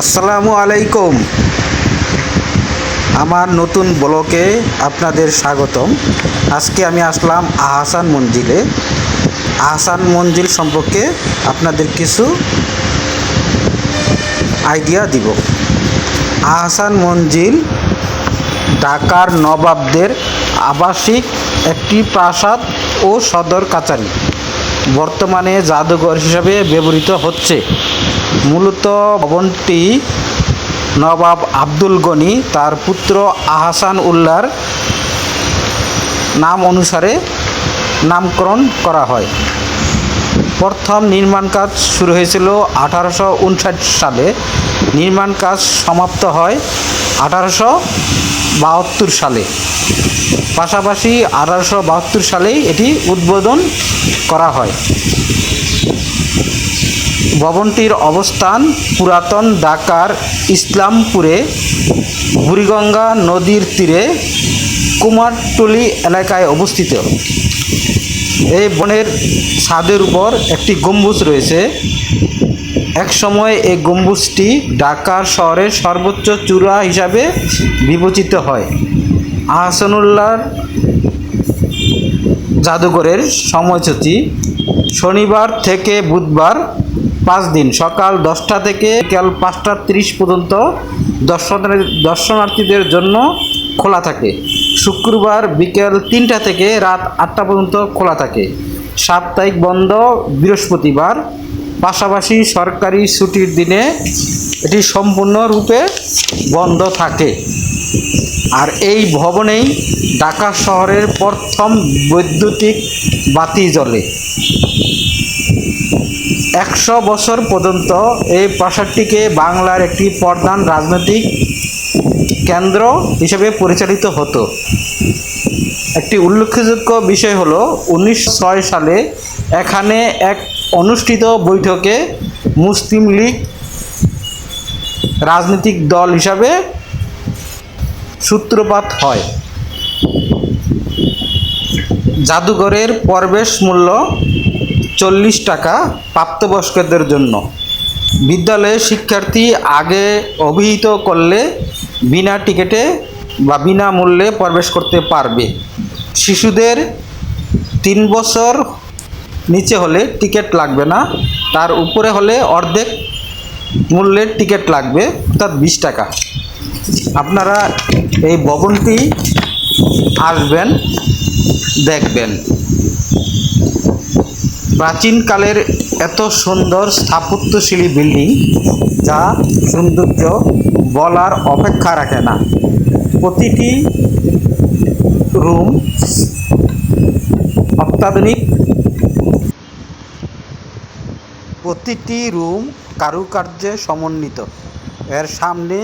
আসসালামু আলাইকুম। আমার নতুন ব্লকে আপনাদের স্বাগতম। আজকে আমি আসলাম আহসান মঞ্জিলে। আহসান মঞ্জিল সম্পর্কে আপনাদের কিছু আইডিয়া দিব। আহসান মঞ্জিল ঢাকার নবাবদের আবাসিক একটি প্রাসাদ ও সদর কাচারি বর্তমানে জাদুঘর হিসাবে ব্যবহৃত হচ্ছে। মূলত ভবনটি নবাব আব্দুল গনি, তার পুত্র আহসান উল্লাহর নাম অনুসারে নামকরণ করা হয়। প্রথম নির্মাণ কাজ শুরু হয়েছিল আঠারোশো উনষাট সালে। নির্মাণ কাজ সমাপ্ত হয় আঠারোশো বাহাত্তর সালে। পাশাপাশি আঠারোশো বাহাত্তর সালেই এটি উদ্বোধন করা হয়। ভবনটির অবস্থান পুরাতন ঢাকার ইসলামপুরে বুড়িগঙ্গা নদীর তীরে কুমারটুলি এলাকায় অবস্থিত। এই বনের ছাদের উপর একটি গম্বুজ রয়েছে। একসময় এই গম্বুজটি ঢাকার শহরের সর্বোচ্চ চূড়া হিসাবে বিবেচিত হয়। আহসানুল্লাহর জাদুঘরের সময়সূচি শনিবার থেকে বুধবার পাঁচ দিন। সকাল দশটা থেকে বিকাল পাঁচটা তিরিশ পর্যন্ত দর্শনার্থী দর্শনার্থীদের জন্য খোলা থাকে। শুক্রবার বিকেল তিনটা থেকে রাত আটটা পর্যন্ত খোলা থাকে। সাপ্তাহিক বন্ধ বৃহস্পতিবার পাশাপাশি সরকারি ছুটির দিনে এটি সম্পূর্ণরূপে বন্ধ থাকে। আর এই ভবনেই ঢাকা শহরের প্রথম বৈদ্যুতিক বাতি জ্বলে। একশো বছর পর্যন্ত এই প্রাসাদটিকে বাংলার একটি প্রধান রাজনৈতিক কেন্দ্র হিসেবে পরিচালিত হতো। একটি উল্লেখযোগ্য বিষয় হলো, উনিশশো ছয় সালে এখানে এক অনুষ্ঠিত বৈঠকে মুসলিম লীগ রাজনৈতিক দল হিসাবে সূত্রপাত হয়। জাদুঘরের প্রবেশ মূল্য চল্লিশ টাকা প্রাপ্তবয়স্কদের জন্য। বিদ্যালয়ে শিক্ষার্থী আগে অভিহিত করলে বিনা টিকিটে বা বিনামূল্যে প্রবেশ করতে পারবে। শিশুদের তিন বছর নিচে হলে টিকিট লাগবে না, তার উপরে হলে অর্ধেক মূল্যের টিকিট লাগবে, অর্থাৎ বিশ টাকা। আপনারা এই ভবনটি আসবেন, দেখবেন। প্রাচীনকালের এত সুন্দর স্থাপত্যশীলী বিল্ডিং যা সৌন্দর্য বলার অপেক্ষা রাখে না। প্রতিটি রুম অত্যাধুনিক। প্রতিটি রুম কারুকার্যে সমন্বিত। এর সামনে